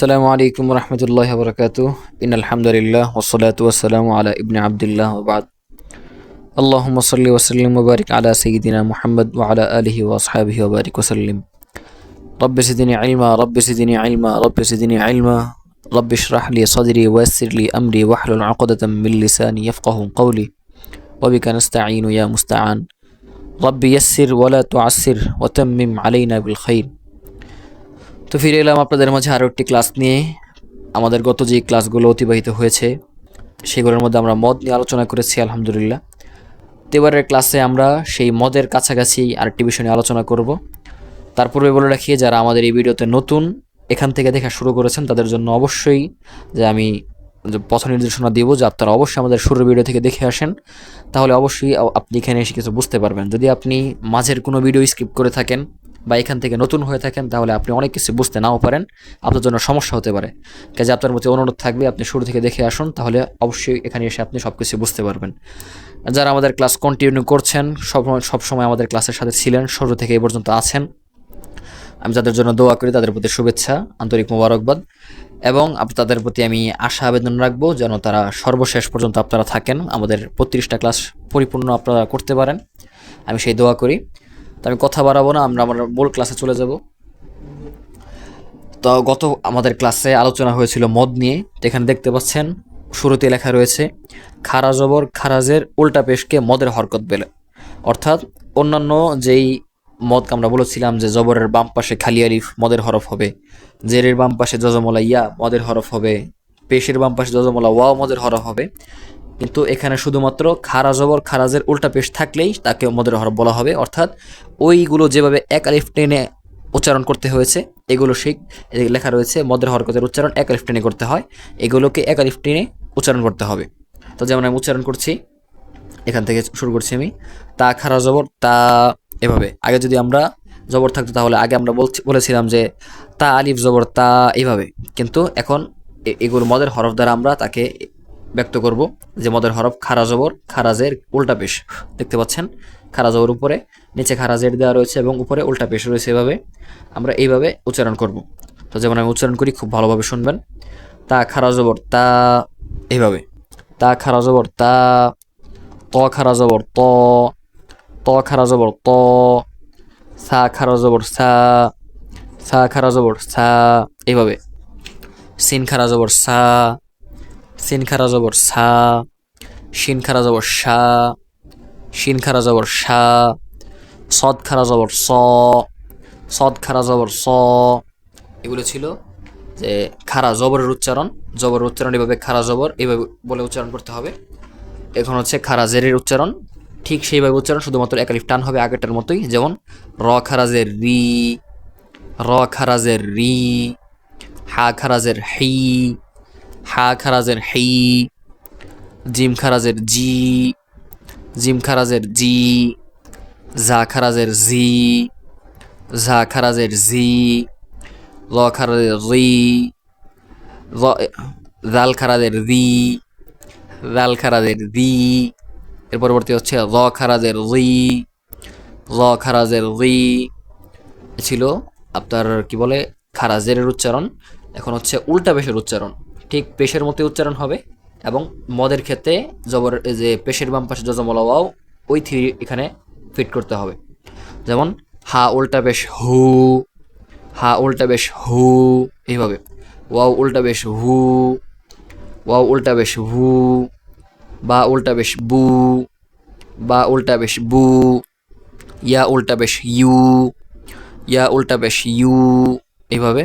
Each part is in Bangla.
السلام عليكم ورحمة الله وبركاته. إن الحمد لله والصلاة والسلام على ابن عبد الله وبعد. اللهم صل وسلم وبارك على سيدنا محمد وعلى آله وأصحابه وبارك وسلم. رب زدني علما رب زدني علما رب زدني علما. رب اشرح لي صدري ويسر لي أمري واحلل عقدة من لساني يفقه قولي. وبك نستعين يا مستعان. رب يسر ولا تعسر وتمم علينا بالخير. তো ফিরে এলাম আপনাদের মাঝে আরও একটি ক্লাস নিয়ে। আমাদের গত যে ক্লাসগুলো অতিবাহিত হয়েছে, সেগুলোর মধ্যে আমরা মদ নিয়ে আলোচনা করেছি, আলহামদুলিল্লাহ। তো এবারের ক্লাসে আমরা সেই মদের কাছাকাছি আরেকটি বিষয় নিয়ে আলোচনা করব। তার পূর্বে বলে রাখি, যারা আমাদের এই ভিডিওতে নতুন, এখান থেকে দেখা শুরু করেছেন, তাদের জন্য অবশ্যই যে আমি পথ নির্দেশনা দিব, যে আপনারা অবশ্যই আমাদের শুরুর ভিডিও থেকে দেখে আসেন। তাহলে অবশ্যই আপনি এখানে এসে কিছু বুঝতে পারবেন। যদি আপনি মাঝের কোনো ভিডিও স্কিপ করে থাকেন বা এখান থেকে নতুন হয়ে থাকেন, তাহলে আপনি অনেক কিছু বুঝতে নাও পারেন। আপনার জন্য সমস্যা হতে পারে। কাজে আপনার মধ্যে অনুরোধ থাকবে, আপনি শুরু থেকে দেখে আসুন, তাহলে অবশ্যই এখানে এসে আপনি সব কিছু বুঝতে পারবেন। যারা আমাদের ক্লাস কন্টিনিউ করছেন, সব সবসময় আমাদের ক্লাসের সাথে ছিলেন, শুরু থেকে এই পর্যন্ত আছেন। আমি যাদের জন্য দোয়া করি, তাদের প্রতি শুভেচ্ছা, আন্তরিক মোবারকবাদ। এবং তাদের প্রতি আমি আশা, আবেদন রাখব, যেন তারা সর্বশেষ পর্যন্ত আপনারা থাকেন। আমাদের বত্রিশটা ক্লাস পরিপূর্ণ আপনারা করতে পারেন। আমি সেই দোয়া করি। তো আমি কথা বাড়াবো না, আমরা আমার মূল ক্লাসে চলে যাব। তো গত আমাদের ক্লাসে আলোচনা হয়েছিল মদ নিয়ে এখানে দেখতে পাচ্ছেন শুরুতে লেখা রয়েছে, খারা জবর খারাজের উল্টা পেশকে মদের হরকত বেলে। অর্থাৎ অন্যান্য যেই মদ আমরা বলেছিলাম যে জবরের বাম পাশে খালি আলিফ মদের হরফ হবে, জেরের বাম পাশে জজমলা ইয়া মদের হরফ হবে, পেশের বাম পাশে জজমলা ওয়াও মদের হরফ হবে কিন্তু এখানে শুধুমাত্র খারা জবর খারাজের উল্টা পেশ থাকলেই তাকে মদের হরফ বলা হবে। অর্থাৎ ওইগুলো যেভাবে এক আলিফ টেনে উচ্চারণ করতে হয়েছে, এগুলো সেই লেখা রয়েছে মদের হরকতের উচ্চারণ এক আলিফ টেনে করতে হয়, এগুলোকে এক আলিফ টেনে উচ্চারণ করতে হবে। তো যেমন আমি উচ্চারণ করছি, এখান থেকে শুরু করছি আমি, তা খারা জবর, তা এভাবে। আগে যদি আমরা জবর থাকতো তাহলে আগে আমরা বলছি, বলেছিলাম যে তা আলিফ জবর, তা এইভাবে কিন্তু এখন এগুলো মদের হরফ দ্বারা আমরা তাকে ব্যক্ত করব যে মদের হরফ খারা জবর, খারাজের উল্টা পেশ। দেখতে পাচ্ছেন? খারা জবর উপরে, নিচে খারাজের দেওয়া রয়েছে এবং উপরে উল্টা পেশ রয়েছে এভাবে। আমরা এইভাবে উচ্চারণ করব। তো যেমন আমি উচ্চারণ করি, খুব ভালোভাবে শুনবেন। তা খারা জবর, তা, এইভাবে। তা খারা জবর, তা, ত খারা জবর, ত ত খারা জবর, ত, সা খারা জবর, সা সা খারা জবর, সা, এইভাবে। সিন খারা জবর, সা সিন খারা জবর সা, শিন খারা জবর সা, শিন খারা জবর সা সদ খারা জবর স সদ খারা জবর স। এগুলো ছিল যে খারা জবরের উচ্চারণ জবরের উচ্চারণ এভাবে খারা জবর এভাবে বলে উচ্চারণ করতে হবে। এখন হচ্ছে খারা জেরের উচ্চারণ, ঠিক সেইভাবে উচ্চারণ শুধুমাত্র একালিফ টান হবে আগেরটার মতোই, যেমন র খারাজের রি, র খারাজের রি, হা খারাজের হি হা খারাজের হি, জিম খারাজের জি, জিম খারাজের জি, জা খারাজের জি, জা খারাজের জি, ল খারাজের রি জাল খারাজের রি জাল খারাজের রি, এর পরবর্তী হচ্ছে র খারাজের রি র খারাজের রি ছিল আপনার কি বলে, খারাজের উচ্চারণ। এখন হচ্ছে উল্টা পেশের উচ্চারণ। ঠিক পেশের মতো উচ্চারণ হবে এবং মদের ক্ষেত্রে জবর যে পেশের বাম পাশে জজমলা ওয়াও ওই থ্রি এখানে ফিট করতে হবে। যেমন, হা উল্টা বেশ হু, হা উল্টা বেশ হু, এইভাবে। ওয়াও উল্টা বেশ হু, ওয়াও উল্টা বেশ হু, বা উল্টা বেশ বু, বা উল্টা বেশ বু, ইয়া উল্টা বেশ ইউ, ইয়া উল্টা বেশ ইউ, এইভাবে।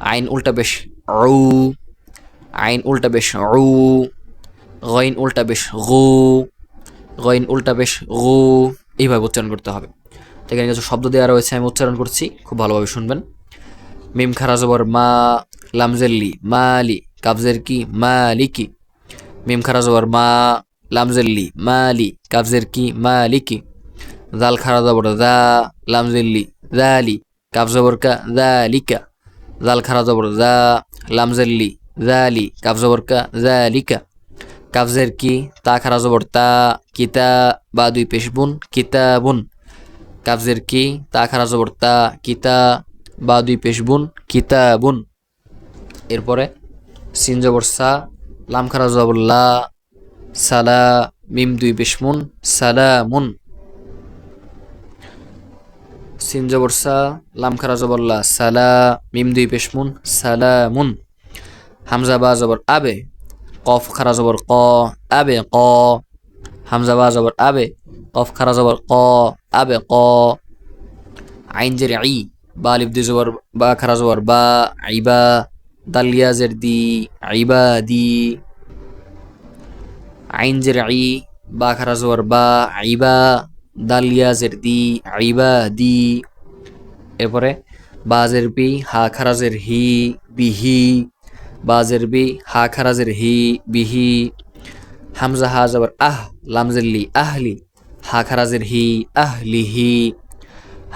আইন উল্টা বেশ উ আইন উল্টা বেশ উ গইন উল্টা বেশ গু, গইন উল্টা বেশ গু, এইভাবে উচ্চারণ করতে হবে। তো এখানে কিছু শব্দ দেওয়া রয়েছে, আমি উচ্চারণ করছি, খুব ভালোভাবে শুনবেন। মিম খারা জবর মা লামজেল্লি মালি কাবজের কি, মালিকি। মিম খারা জবর মা লামজেল্লি মালি কাবজের কি, মালিকি। জাল খারা জবর দা লামজেল্লি দালি কাব জবর কা দালিকা জাল খারা জবর দা লামজেল্লি দালি কাব জবর কা দালিকা কাবজের কি তা খারা জবর তা কিতা বা দুই পেশ বুন কিতাবুন কাবজের কি তা খারা জবর তা কিতা বা দুই পেশ বুন কিতাবুন এরপরে সিন জবর সা লাম খারা জবর লা সালা মিম দুই পেশমুন সালামুন সিন জবর সা লাম খারা জবর লা সালা মিম দুই পেশমুন সালামুন হামজা বা জবর আবে, কফ খারা জবর ক, আবে ক, হামজা বা জবর আবে, কফ খারা জবর ক, আবে ক, আইন জের আই বা আলিফ দুই জবর, বা খারা জবর বা আইবা দালিয়া জের দি আইবা দি, আইন জের আই বা খারা জবর বা আইবা দালিয়া জের দি আইবা দি, এরপরে বাজের বি হা খারাজের হি বিহি বাজের বি, হা খারাজের হি বিহি হামজা হা জবর আহ লামজেল্লি আহলি হা খারাজের হি আহলিহি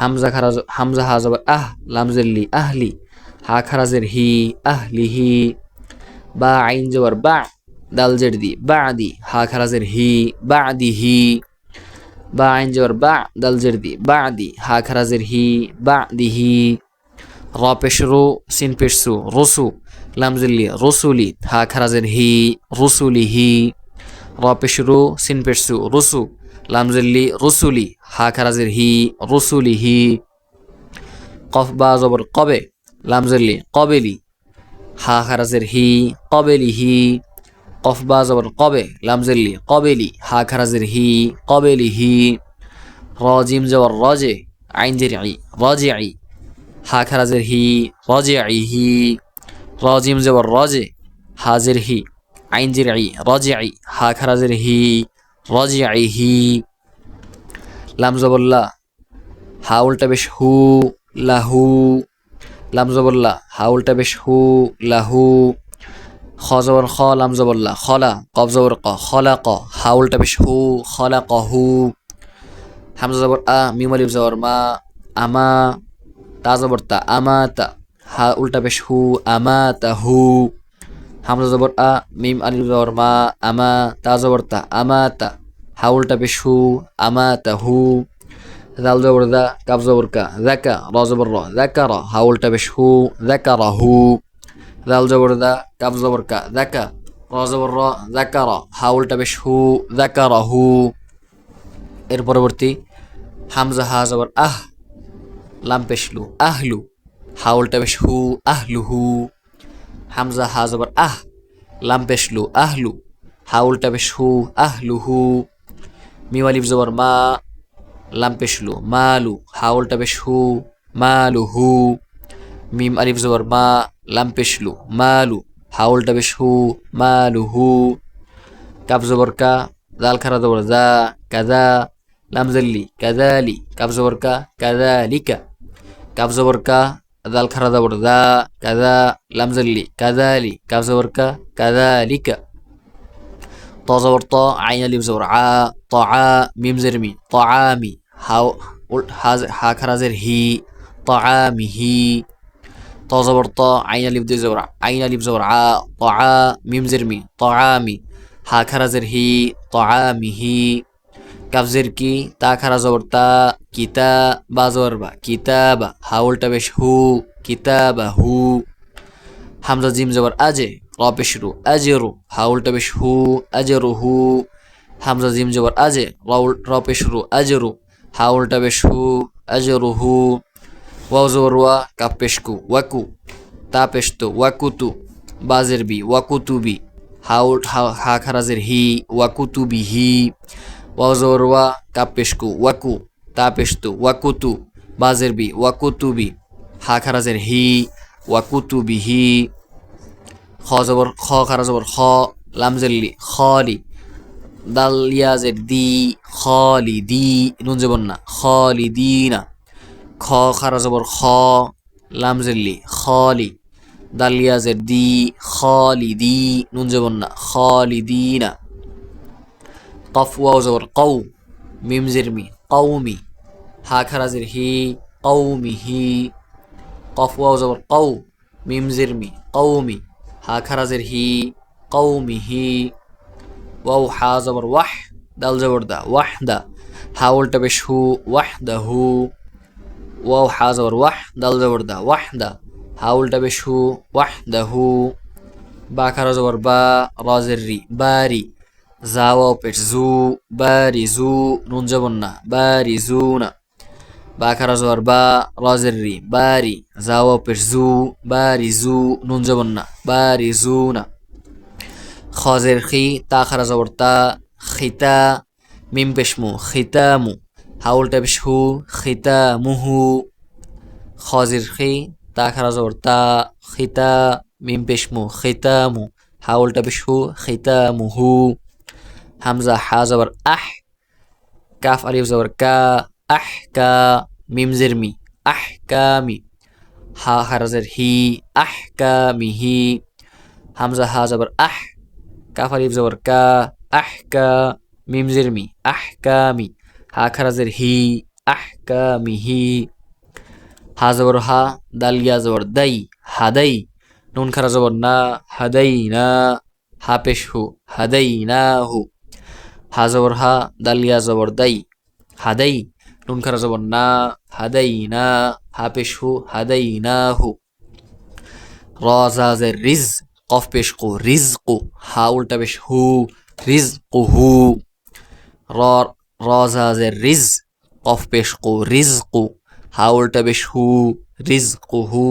হামজা খারাজ, হামজা হা জবর আহ লামজেল্লি আহলি হা খারাজের হি আহলিহি বা আইন জবর বা, দাল জের দি, বা দি, হা খারাজের হি, বা দিহি বা আইন জবর বা, দাল জের দি, বা দি, হা খারাজের হি, বা দিহি র পেশরু সিন পেশসু রসু, লামজেল্লি, রসুলি হা খারাজের হি। রসুলিহি র পেশরু সিন পেশসু রসু, লামজেল্লি, রসুলি হা খারাজের হি। রসুলিহি কফ বা জবর কবে? লামজেল্লি, কবেলি। হা খারাজের হি। কবেলিহি কফ বা জবর কবে? লামজেল্লি, কবেলি হা খারাজের হি। কবেলিহি র, জিম জবর রজে আইন জের রজে আই। হা খারাজের হি রজে আইহি র জিম জবর রজে, হাজের হি আইন জের আই রজে আই হা খারাজের হি। রজে আইহি লাম জবল্লা হা উল্টা বেশ হু লাহু লাম জবল্লা হা উল্টা বেশ হু লাহু খ জবর খ, লাম জবল্লা খলা কব জবর ক খলা ক, হা উল্টা বেশ হু খলা ক হু। হামজা জবর আ, মিম আলিফ জবর মা, আমা। তা জবর তা আমা তা হা, উল্টা বেশ হু আমা তা হু। হামজা জবর, আ, মিম আলিফ জবর, মা, আমা তা জবর তা আমা তা হা, উল্টা বেশ হু আমা তা হু। দাল জবর দা কাব জবর কা দাকা র জবর, র দাকা র। হা, উল্টা বেশ হু দাকা র, হু। দাল জবর দা কাব জবর কা দাকা র জবর, র দাকা র। হা, উল্টা বেশ হু দাকা র, হু। এর পরবর্তী, হামজা, হা, জবর, আহ। লাম পেশলু আহলু হা উল্টা বেশ হু। আহলুহু হামজা, হা জবর, আহ। লাম পেশলু আহলু হা উল্টা বেশ হু। আহলুহু মিওয়ালিফ জবর, মা। লাম পেশলু মালু হা উল্টা বেশ হু। মালুহু মিম আলিফ জবর, মা। লাম পেশলু মালু হা উল্টা বেশ হু। মালুহু কাব জবর, কা। দাল খারা জবর দা কাদা লাম জল্লি কাদালি কাব জবর, কা। কাদালিকা كاف بركة ذا الخرا ذا كذا لمزلي كذالي كاف كابزة بركة كذلك طا زبر طا عين اللي بزبر طعا ميم زرمي طعامي هاو ها خرا زر هي طعامه طا زبر طا عين اللي بدي زبر عين اللي بزبر طعا ميم زرمي طعامي ها خرا زر هي কাফ জের কি? তা খারা জবর, তা কিতা বা জবর বা, কিতাবা, হাউলটা বেশ হু, কিতাবা হু। হামজা জিম জবর, আজে র পেশ রু আজে রু হাউলটা বেশ হু আজে রু হু। হামজা জিম জবর, আজে রাউল র পেশ রু আজে রু হাউলটা বেশ হু আজে রু হু। ওয়াও জবর, ওয়া, কাপ পেশ কু ওয়াকু, তা পেশ তো ওয়াকুতু, বাজের বি ওয়াকুতুবি হাউল, হা খারাজের হি ওয়াকুতুবি হি। ওয়াও জবর ওয়া কাপ পেশ কু ওয়াকু তা পেশ তো ওয়াকুতু বাজের বি ওয়াকুতুবি হা খারাজের হি ওয়াকুতুবিহি খ জবর খ খারা জবর খ লামজেল্লি খলি দাল ইয়াজের দি খলি দি নুন জবর না খলি দি না খ খারা জবর খ লামজেল্লি খলি দাল ইয়াজের দি খলি দি নুন জবর না খলি দি না কফ ওয়াও জবর কৌ মিম জেরমি কৌমি হা খারাজের হি কৌমিহি কফ ওয়াও জবর কৌ মিম জিরমি কৌমি হা খারাজের হি কৌমিহি ওয়াও হা জবর ওয়াহ দাল জবর দা ওয়াহ দা হা উল্টা বেশ হু ওয়াহ দা হু ওয়াও হা জবর ওয়াহ দাল জবর দা ওয়াহ দা হা উল্টা পেশ হু ওয়াহ দাহু বা খারা জবর বা রজের রি বারি زاواو زو بارزو نون جبنا بارزون با كرز وربا راز الري باري زاواو زو بارزو نون جبنا بارزون خازرخي تا خرز ورتا ختا ميم بشمو ختامو هاولتا بشهو ختامه خازرخي تا خرز ورتا ختا ميم بشمو ختامو هاولتا بشهو ختامه পেশ হু খিতা মুহু খজির খি তা খারা জবর তা খিতা মিম পেশমু খিতামু হাউলটা পেশ হু খিতামুহু হামজা হা জবর আহ কাফ আলিফ জবর কা আহ কা মিম জেরমি আহ কামি হা খারাজের হি আহ কামিহি হামজা হা জবর আহ কাফ আলিফ জবর কা আহ কা মিম জেরমি আহ কামি হা খারাজের হি জবর হা দাল ইয়া জবর দাই হাদাই নুন খারা জবর না হাদাই না, হা পেশ হু হাদাই না হু। না না না হু রিজ, কফ পেশ কু, রিজ কু, হা উল্টা পেশ হু, রিজ কু, হু। র রাজাজের রিজ, কফ পেশ কু, রিজ কু, হা উল্টা পেশ হু, রিজ কু, হু।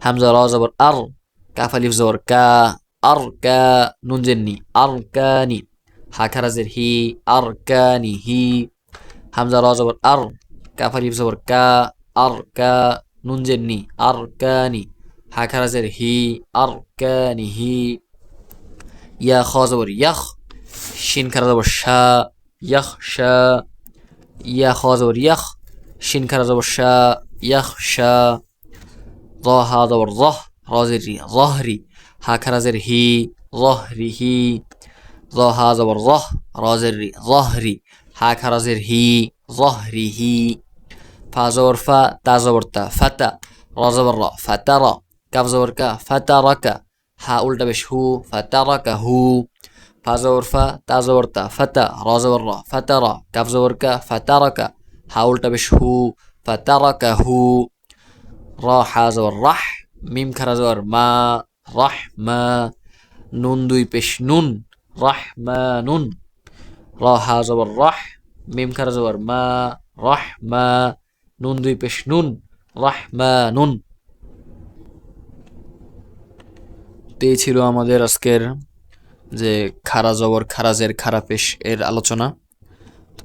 হামজা র আর কাফ জবর, কা, আর, কা, নুন জেননি আর কানি হা খারাজের হি আর কানি হি হামজা র জবর আর কাফ আলিফ জবর কা আর কা নুন জেননি আর কানি হা খারাজের হি আর কানি হি ইয়া খ জবর ইয়াখ শিন খারা জবর শা ইয়াখ শা ইয়া খ জবর ইয়াখ শিন খারা জবর শা ইয়াখ শা ظه هذا والظه رازر ظهري هاك رازر هي ظهري هي فازور فا تا تا فتا رازور را فترى كاف زور كا فترك ها أول دبش هو فترك هو فازور فا تا تا فتا رازور را فترى كاف زور كا فترك ها أول دبش هو فترك هو راح زور رح ميم كرا زور ما رحمة نون دوي بش نون পেশ নুন রাহ মা নুন র হা জবর রাহ মিম খারা জবর মা রাহ মা নুন দুই পেশ নুন রাহ মা নুন তো ছিল আমাদের আজকের যে খারা জবর খারাজের খারা পেশ এর আলোচনা।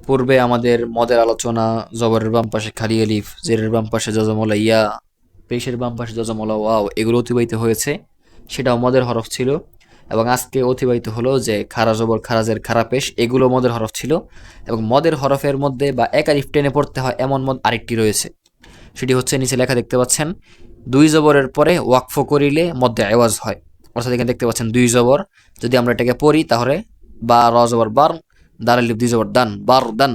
পূর্বে আমাদের মদের আলোচনা, জবরের বাম পাশে খালি আলিফ, জেরের বাম পাশে জজমলা ইয়া, পেশের বাম পাশে জজমলা ওয়াও, এগুলো অতিবাহিত হয়েছে। সেটাও মদের হরফ ছিল। এবং আজকে অতিবাহিত হলো যে খারা জবর, খারাজের খারাপেশ এগুলো মদের হরফ ছিল এবং মদের হরফের মধ্যে বা এক আলিফ টেনে পড়তে হয় এমন মদ আরেকটি রয়েছে। সেটি হচ্ছে নিচে লেখা দেখতে পাচ্ছেন, দুই জবরের পরে ওয়াকফ করিলে মধ্যে আওয়াজ হয়। অর্থাৎ এখানে দেখতে পাচ্ছেন দুই জবর, যদি আমরা এটাকে পড়ি তাহলে বা র জবর বার, দার আলিফ, দুই জবর দান, বার দান,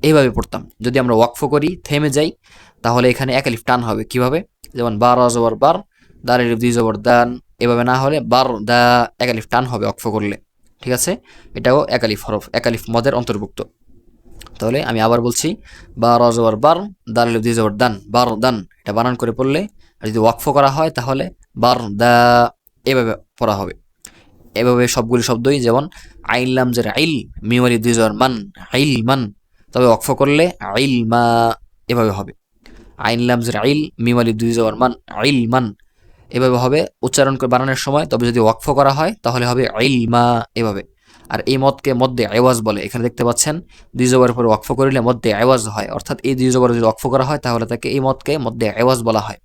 এইভাবে পড়তাম। যদি আমরা ওয়াকফ করি, থেমে যাই, তাহলে এখানে এক আলিফ টান হবে। কীভাবে? যেমন বার, র জবর বার, দার আলিফ, দুই জবর দান এভাবে না হলে বার দা একালিফ টান হবে ওয়াকফ করলে, ঠিক আছে? এটাও এক আলিফ হরফ, একালিফ মদের অন্তর্ভুক্ত। তাহলে আমি আবার বলছি বা র জবর বার আলিফ দুই জবর দান, বার দান, এটা বানান করে পড়লে, আর যদি ওয়াকফ করা হয় তাহলে বার দা এভাবে পড়া হবে। এভাবে সবগুলি শব্দই যেমন আইলাম যে আইল মিমালি দুই জবর মান, আইল মান, তবে ওয়াকফ করলে আইল মা এভাবে হবে। আইনলাম যে আইল মিমালি দুই জবর মান, আইল মান এভাবে হবে, উচ্চারণ করে বানানোর সময় তবে যদি ওয়াকফ করা হয়, তাহলে হবে আইল মা এভাবে। আর এই মদকে মধ্যে আওয়াজ বলে, এখানে দেখতে পাচ্ছেন, দুই জবরের পরে ওয়াকফ করিলে মধ্যে আওয়াজ হয়। অর্থাৎ এই দুই জবর যদি ওয়াকফ করা হয়, তাহলে তাকে এই মদকে মধ্যে আওয়াজ বলা হয়।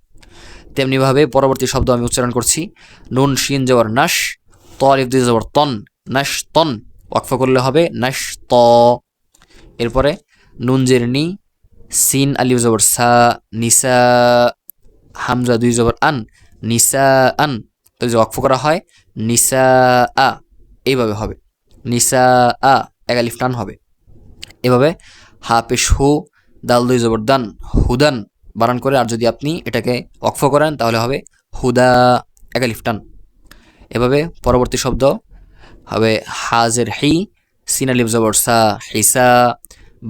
তেমনিভাবে পরবর্তী শব্দ আমি উচ্চারণ করছি, নুন, শিন, জবর, নাশ ত আলিফ দুই জবর, তন, নাশ, তন, ওয়াকফ করলে হবে নাশ, ত। এরপরে নুন, জের, নি, সিন, আলিফ, জবর, সা, নিসা, হামজা, দুই জবর, আন নিসা আন তো যদি ওয়াকফ করা হয় নিসা আ এইভাবে হবে। নিসা আ এক আলিফ টান হবে। এভাবে হা পেশ হু দাল দুই জবর দান হুদান বানান করে, আর যদি আপনি এটাকে ওয়াকফ করেন, তাহলে হবে হুদা, এক আলিফ টান। এভাবে পরবর্তী শব্দ হবে হাজের হি, সিন আলিফ জবর সা, হিসা,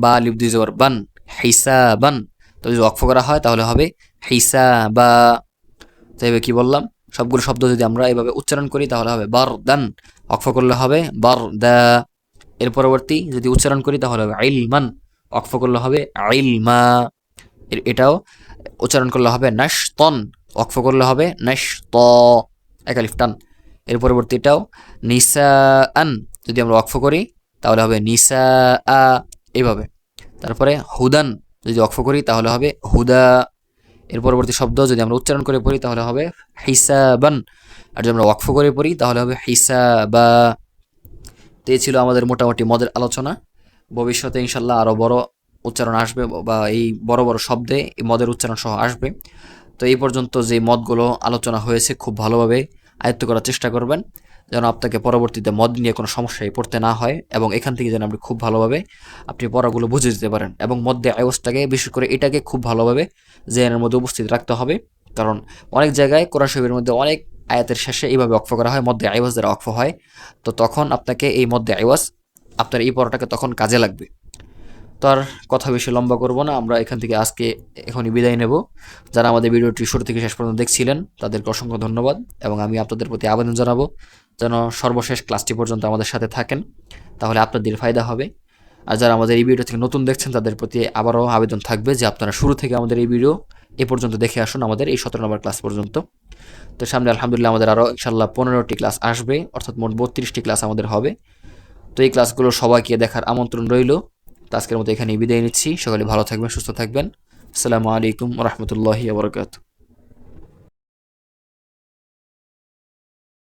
বা আলিফ দুই জবর বান হিসা বান তো যদি ওয়াকফ করা হয়, তাহলে হবে হিসা বা তো এভাবে কি বললাম? সবগুলো শব্দ যদি আমরা এভাবে উচ্চারণ করি, তাহলে হবে বার দান অক্ফ করলে হবে বার দা এর পরবর্তী যদি উচ্চারণ করি, তাহলে হবে আইলমান অক্ফ করলে হবে আইলমা এর- এটাও উচ্চারণ করলে হবে নাশতন। অক্ফ করলে হবে নাশত। একালিফ টান। এর পরবর্তীটাও নিসা আন যদি আমরা অক্ফ করি, তাহলে হবে নিসা আ এইভাবে তারপরে হুদান। যদি অক্ফ করি, তাহলে হবে হুদা। এর পরবর্তী শব্দ যদি আমরা উচ্চারণ করে পড়ি, তাহলে হবে হিসাবান। আর যদি আমরা ওয়াকফ করে পড়ি, তাহলে হবে হিসাবা। তো এই ছিল আমাদের মোটামুটি মদের আলোচনা। ভবিষ্যতে ইনশাল্লাহ আরও বড় উচ্চারণ আসবে বা এই বড় বড় শব্দে এই মদের উচ্চারণ সহ আসবে। তো এই পর্যন্ত যে মদগুলো আলোচনা হয়েছে, খুব ভালোভাবে আয়ত্ত করার চেষ্টা করবেন। যেন আপনাকে পরবর্তীতে মদ নিয়ে কোনো সমস্যায় পড়তে না হয় এবং এখান থেকে যেন আপনি খুব ভালোভাবে আপনি পড়াগুলো বুঝে দিতে পারেন এবং মধ্যে আয়সটাকে বিশেষ করে এটাকে খুব ভালোভাবে জেনের মধ্যে উপস্থিত রাখতে হবে। কারণ অনেক জায়গায় কোরআন মধ্যে অনেক আয়াতের শেষে এইভাবে অক্ফ করা হয় মধ্যে আইওয়াস দ্বারা অক্ফ হয়। তো তখন আপনাকে এই মধ্যে আইওয়াস আপনার এই পড়াটাকে তখন কাজে লাগবে। তো আর কথা বেশি লম্বা করব না। আমরা এখান থেকে আজকে এখনই বিদায় নেব। যারা আমাদের ভিডিওটি শুরু থেকে শেষ পর্যন্ত দেখছিলেন, তাদেরকে অসংখ্য ধন্যবাদ এবং আমি আপনাদের প্রতি আবেদন জানাব যেন সর্বশেষ ক্লাসটি পর্যন্ত আমাদের সাথে থাকেন, তাহলে আপনাদের ফায়দা হবে। আর যারা আমাদের এই ভিডিও থেকে নতুন দেখছেন, তাদের প্রতি আবারও আবেদন থাকবে যে আপনারা শুরু থেকে আমাদের এই ভিডিও এ পর্যন্ত দেখে আসুন আমাদের এই সতেরো নম্বর ক্লাস পর্যন্ত। তো সামনে আলহামদুলিল্লাহ আমাদের আরও ইনশাল্লাহ পনেরোটি ক্লাস আসবে, অর্থাৎ মোট বত্রিশটি ক্লাস আমাদের হবে। তো এই ক্লাসগুলো সবাইকে দেখার আমন্ত্রণ রইল। তো আজকের মতো এখানে বিদায় নিচ্ছি। সকালে ভালো থাকবেন, সুস্থ থাকবেন। আসসালামু আলাইকুম রহমতুল্লাহি আবরকাত